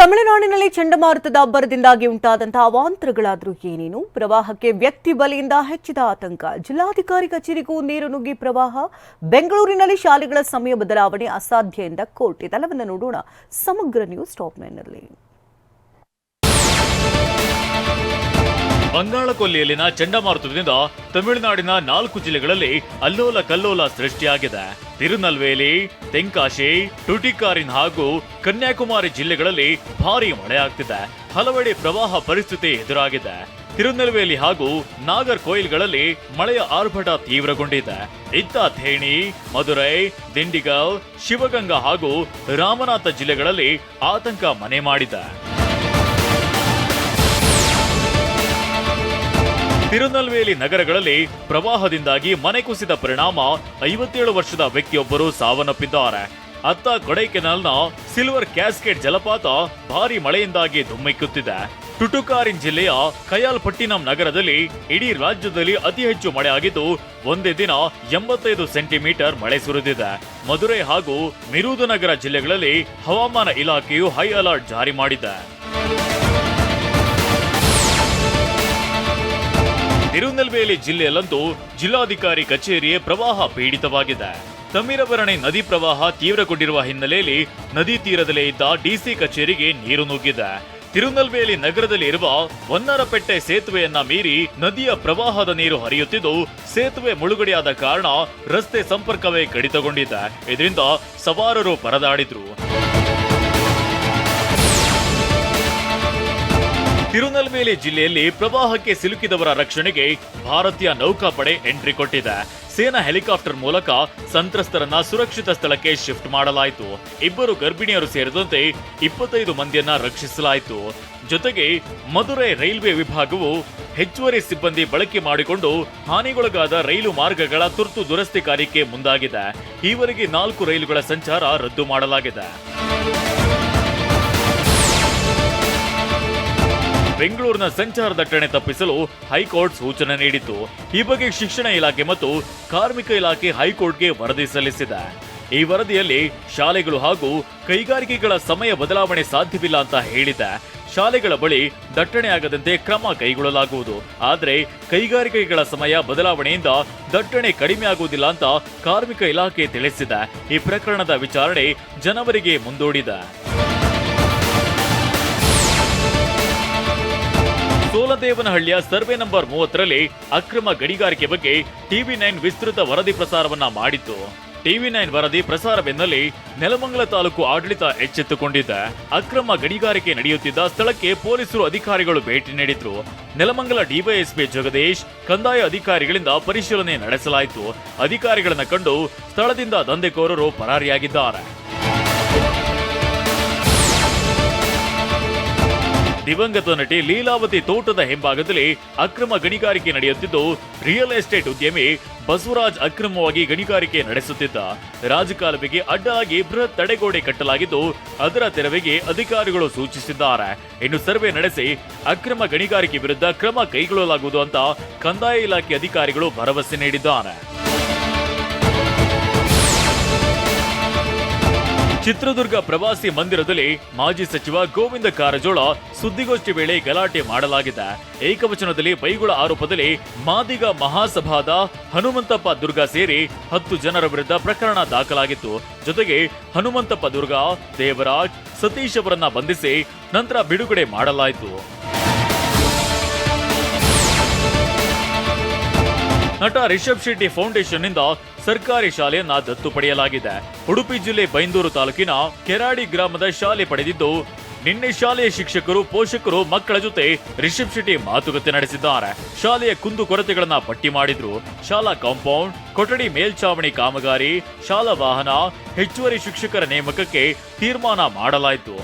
ತಮಿಳುನಾಡಿನಲ್ಲಿ ಚಂಡಮಾರುತದ ಅಬ್ಬರದಿಂದಾಗಿ ಉಂಟಾದಂತಹ ಅವಾಂತರಗಳಾದರೂ ಏನೇನು? ಪ್ರವಾಹಕ್ಕೆ ವ್ಯಕ್ತಿ ಬಲಿಯಿಂದ ಹೆಚ್ಚಿದ ಆತಂಕ. ಜಿಲ್ಲಾಧಿಕಾರಿ ಕಚೇರಿಗೂ ನೀರು ನುಗ್ಗಿ ಪ್ರವಾಹ. ಬೆಂಗಳೂರಿನಲ್ಲಿ ಶಾಲೆಗಳ ಸಮಯ ಬದಲಾವಣೆ ಅಸಾಧ್ಯ ಎಂದ ಕೋರ್ಟ್. ಇದೆಲ್ಲವನ್ನ ನೋಡೋಣ. ಸಮಗ್ರ ನ್ಯೂಸ್ ಟಾಪ್ ನೈನ್ನಲ್ಲಿ ಬಂಗಾಳ ಕೊಲ್ಲಿಯಲ್ಲಿನ ಚಂಡಮಾರುತದಿಂದ ತಮಿಳುನಾಡಿನ ನಾಲ್ಕು ಜಿಲ್ಲೆಗಳಲ್ಲಿ ಅಲ್ಲೋಲ ಕಲ್ಲೋಲ ಸೃಷ್ಟಿಯಾಗಿದೆ. ತಿರುನಲ್ವೇಲಿ, ತೆಂಕಾಶಿ, ಟುಟಿಕಾರಿನ್ ಹಾಗೂ ಕನ್ಯಾಕುಮಾರಿ ಜಿಲ್ಲೆಗಳಲ್ಲಿ ಭಾರಿ ಮಳೆಯಾಗ್ತಿದೆ. ಹಲವೆಡೆ ಪ್ರವಾಹ ಪರಿಸ್ಥಿತಿ ಎದುರಾಗಿದೆ. ತಿರುನಲ್ವೇಲಿ ಹಾಗೂ ನಾಗರ್ ಕೋಯಿಲ್ಗಳಲ್ಲಿ ಮಳೆಯ ಆರ್ಭಟ ತೀವ್ರಗೊಂಡಿದೆ. ಇತ್ತ ಥೇಣಿ ಮದುರೈ ದಿಂಡಿಗಲ್, ಶಿವಗಂಗಾ ಹಾಗೂ ರಾಮನಾಥ ಜಿಲ್ಲೆಗಳಲ್ಲಿ ಆತಂಕ ಮನೆ ಮಾಡಿದೆ. ತಿರುನಲ್ವೇಲಿ ನಗರಗಳಲ್ಲಿ ಪ್ರವಾಹದಿಂದಾಗಿ ಮನೆ ಕುಸಿದ ಪರಿಣಾಮ ಐವತ್ತೇಳು ವರ್ಷದ ವ್ಯಕ್ತಿಯೊಬ್ಬರು ಸಾವನ್ನಪ್ಪಿದ್ದಾರೆ. ಅತ್ತ ಕೊಡೈಕೆನಾಲ್ನ ಸಿಲ್ವರ್ ಕ್ಯಾಸ್ಕೇಟ್ ಜಲಪಾತ ಭಾರಿ ಮಳೆಯಿಂದಾಗಿ ಧುಮ್ಮಿಕ್ಕುತ್ತಿದೆ. ಟುಟುಕಾರಿನ್ ಜಿಲ್ಲೆಯ ಕಯಾಲ್ಪಟ್ಟಿನಂ ನಗರದಲ್ಲಿ ಇಡೀ ರಾಜ್ಯದಲ್ಲಿ ಅತಿ ಹೆಚ್ಚು ಮಳೆ ಆಗಿದ್ದು, ಒಂದೇ ದಿನ ಎಂಬತ್ತೈದು ಸೆಂಟಿಮೀಟರ್ ಮಳೆ ಸುರಿದಿದೆ. ಮಧುರೈ ಹಾಗೂ ಮಿರುದುನಗರ ಜಿಲ್ಲೆಗಳಲ್ಲಿ ಹವಾಮಾನ ಇಲಾಖೆಯು ಹೈ ಅಲರ್ಟ್ ಜಾರಿ ಮಾಡಿದೆ. ತಿರುನೆಲ್ವೇಲಿ ಜಿಲ್ಲೆಯಲ್ಲಂತೂ ಜಿಲ್ಲಾಧಿಕಾರಿ ಕಚೇರಿಯೇ ಪ್ರವಾಹ ಪೀಡಿತವಾಗಿದೆ. ತಮಿರಬರಣಿ ನದಿ ಪ್ರವಾಹ ತೀವ್ರಗೊಂಡಿರುವ ಹಿನ್ನೆಲೆಯಲ್ಲಿ ನದಿ ತೀರದಲ್ಲೇ ಇದ್ದ ಡಿಸಿ ಕಚೇರಿಗೆ ನೀರು ನುಗ್ಗಿದೆ. ತಿರುನಲ್ವೇಲಿ ನಗರದಲ್ಲಿ ಇರುವ ವನ್ನರಪೆಟ್ಟೆ ಸೇತುವೆಯನ್ನ ಮೀರಿ ನದಿಯ ಪ್ರವಾಹದ ನೀರು ಹರಿಯುತ್ತಿದ್ದು, ಸೇತುವೆ ಮುಳುಗಡೆಯಾದ ಕಾರಣ ರಸ್ತೆ ಸಂಪರ್ಕವೇ ಕಡಿತಗೊಂಡಿದೆ. ಇದರಿಂದ ಸವಾರರು ಪರದಾಡಿದ್ರು. ತಿರುನೆಲ್ವೇಲಿ ಜಿಲ್ಲೆಯಲ್ಲಿ ಪ್ರವಾಹಕ್ಕೆ ಸಿಲುಕಿದವರ ರಕ್ಷಣೆಗೆ ಭಾರತೀಯ ನೌಕಾಪಡೆ ಎಂಟ್ರಿ ಕೊಟ್ಟಿದೆ. ಸೇನಾ ಹೆಲಿಕಾಪ್ಟರ್ ಮೂಲಕ ಸಂತ್ರಸ್ತರನ್ನ ಸುರಕ್ಷಿತ ಸ್ಥಳಕ್ಕೆ ಶಿಫ್ಟ್ ಮಾಡಲಾಯಿತು. ಇಬ್ಬರು ಗರ್ಭಿಣಿಯರು ಸೇರಿದಂತೆ ಇಪ್ಪತ್ತೈದು ಮಂದಿಯನ್ನ ರಕ್ಷಿಸಲಾಯಿತು. ಜೊತೆಗೆ ಮಧುರೈ ರೈಲ್ವೆ ವಿಭಾಗವು ಹೆಚ್ಚುವರಿ ಸಿಬ್ಬಂದಿ ಬಳಕೆ ಮಾಡಿಕೊಂಡು ಹಾನಿಗೊಳಗಾದ ರೈಲು ಮಾರ್ಗಗಳ ತುರ್ತು ದುರಸ್ತಿ ಕಾರ್ಯಕ್ಕೆ ಮುಂದಾಗಿದೆ. ಈವರೆಗೆ ನಾಲ್ಕು ರೈಲುಗಳ ಸಂಚಾರ ರದ್ದು ಮಾಡಲಾಗಿದೆ. ಬೆಂಗಳೂರಿನ ಸಂಚಾರ ದಟ್ಟಣೆ ತಪ್ಪಿಸಲು ಹೈಕೋರ್ಟ್ ಸೂಚನೆ ನೀಡಿತು ಈ ಬಗ್ಗೆ ಶಿಕ್ಷಣ ಇಲಾಖೆ ಮತ್ತು ಕಾರ್ಮಿಕ ಇಲಾಖೆ ಹೈಕೋರ್ಟ್ಗೆ ವರದಿ ಸಲ್ಲಿಸಿದೆ. ಈ ವರದಿಯಲ್ಲಿ ಶಾಲೆಗಳು ಹಾಗೂ ಕೈಗಾರಿಕೆಗಳ ಸಮಯ ಬದಲಾವಣೆ ಸಾಧ್ಯವಿಲ್ಲ ಅಂತ ಹೇಳಿದೆ. ಶಾಲೆಗಳ ಬಳಿ ದಟ್ಟಣೆಯಾಗದಂತೆ ಕ್ರಮ ಕೈಗೊಳ್ಳಲಾಗುವುದು. ಆದರೆ ಕೈಗಾರಿಕೆಗಳ ಸಮಯ ಬದಲಾವಣೆಯಿಂದ ದಟ್ಟಣೆ ಕಡಿಮೆ ಆಗುವುದಿಲ್ಲ ಅಂತ ಕಾರ್ಮಿಕ ಇಲಾಖೆ ತಿಳಿಸಿದೆ. ಈ ಪ್ರಕರಣದ ವಿಚಾರಣೆ ಜನವರಿಗೆ ಮುಂದೂಡಿದೆ. ಸೋಲದೇವನಹಳ್ಳಿಯ ಸರ್ವೆ ನಂಬರ್ ಮೂವತ್ತರಲ್ಲಿ ಅಕ್ರಮ ಗಣಿಗಾರಿಕೆ ಬಗ್ಗೆ ಟಿವಿ ನೈನ್ ವಿಸ್ತೃತ ವರದಿ ಪ್ರಸಾರವನ್ನ ಮಾಡಿತ್ತು. ಟಿವಿ ನೈನ್ ವರದಿ ಪ್ರಸಾರ ಬೆನ್ನಲ್ಲಿ ನೆಲಮಂಗಲ ತಾಲೂಕು ಆಡಳಿತ ಎಚ್ಚೆತ್ತುಕೊಂಡಿದ್ದ ಅಕ್ರಮ ಗಣಿಗಾರಿಕೆ ನಡೆಯುತ್ತಿದ್ದ ಸ್ಥಳಕ್ಕೆ ಪೊಲೀಸರು ಅಧಿಕಾರಿಗಳು ಭೇಟಿ ನೀಡಿದ್ರು. ನೆಲಮಂಗಲ ಡಿವೈಎಸ್ಪಿ ಜಗದೀಶ್, ಕಂದಾಯ ಅಧಿಕಾರಿಗಳಿಂದ ಪರಿಶೀಲನೆ ನಡೆಸಲಾಯಿತು. ಅಧಿಕಾರಿಗಳನ್ನು ಕಂಡು ಸ್ಥಳದಿಂದ ದಂಧೆಕೋರರು ಪರಾರಿಯಾಗಿದ್ದಾರೆ. ದಿವಂಗತ ನಟಿ ಲೀಲಾವತಿ ತೋಟದ ಹಿಂಭಾಗದಲ್ಲಿ ಅಕ್ರಮ ಗಣಿಗಾರಿಕೆ ನಡೆಯುತ್ತಿದ್ದು, ರಿಯಲ್ ಎಸ್ಟೇಟ್ ಉದ್ಯಮಿ ಬಸವರಾಜ್ ಅಕ್ರಮವಾಗಿ ಗಣಿಗಾರಿಕೆ ನಡೆಸುತ್ತಿದ್ದ. ರಾಜಕಾಲುವೆಗೆ ಅಡ್ಡಲಾಗಿ ಬೃಹತ್ ತಡೆಗೋಡೆ ಕಟ್ಟಲಾಗಿದ್ದು, ಅದರ ತೆರವಿಗೆ ಅಧಿಕಾರಿಗಳು ಸೂಚಿಸಿದ್ದಾರೆ. ಇನ್ನು ಸರ್ವೆ ನಡೆಸಿ ಅಕ್ರಮ ಗಣಿಗಾರಿಕೆ ವಿರುದ್ಧ ಕ್ರಮ ಕೈಗೊಳ್ಳಲಾಗುವುದು ಅಂತ ಕಂದಾಯ ಇಲಾಖೆ ಅಧಿಕಾರಿಗಳು ಭರವಸೆ ನೀಡಿದ್ದಾರೆ. ಚಿತ್ರದುರ್ಗ ಪ್ರವಾಸಿ ಮಂದಿರದಲ್ಲಿ ಮಾಜಿ ಸಚಿವ ಗೋವಿಂದ ಕಾರಜೋಳ ಸುದ್ದಿಗೋಷ್ಠಿ ವೇಳೆ ಗಲಾಟೆ ಮಾಡಲಾಗಿದೆ. ಏಕವಚನದಲ್ಲಿ ಬೈಗುಳ ಆರೋಪದಲ್ಲಿ ಮಾದಿಗ ಮಹಾಸಭಾದ ಹನುಮಂತಪ್ಪ ದುರ್ಗ ಸೇರಿ ಹತ್ತು ಜನರ ವಿರುದ್ಧ ಪ್ರಕರಣ ದಾಖಲಾಗಿತ್ತು. ಜೊತೆಗೆ ಹನುಮಂತಪ್ಪ ದುರ್ಗಾ, ದೇವರಾಜ್, ಸತೀಶ್ ಅವರನ್ನ ಬಂಧಿಸಿ ನಂತರ ಬಿಡುಗಡೆ ಮಾಡಲಾಯಿತು. ನಟ ರಿಷಬ್ ಶೆಟ್ಟಿ ಫೌಂಡೇಶನ್ನಿಂದ ಸರ್ಕಾರಿ ಶಾಲೆಯನ್ನ ದತ್ತು ಪಡೆಯಲಾಗಿದೆ. ಉಡುಪಿ ಜಿಲ್ಲೆ ಬೈಂದೂರು ತಾಲೂಕಿನ ಕೆರಾಡಿ ಗ್ರಾಮದ ಶಾಲೆ ಪಡೆದಿದ್ದು, ನಿನ್ನೆ ಶಾಲೆಯ ಶಿಕ್ಷಕರು, ಪೋಷಕರು, ಮಕ್ಕಳ ಜೊತೆ ರಿಷಬ್ ಶೆಟ್ಟಿ ಮಾತುಕತೆ ನಡೆಸಿದ್ದಾರೆ. ಶಾಲೆಯ ಕುಂದು ಕೊರತೆಗಳನ್ನ ಪಟ್ಟಿ ಮಾಡಿದ್ರು. ಶಾಲಾ ಕಾಂಪೌಂಡ್, ಕೊಠಡಿ ಮೇಲ್ಚಾವಣಿ ಕಾಮಗಾರಿ, ಶಾಲಾ ವಾಹನ, ಹೆಚ್ಚುವರಿ ಶಿಕ್ಷಕರ ನೇಮಕಕ್ಕೆ ತೀರ್ಮಾನ ಮಾಡಲಾಯಿತು.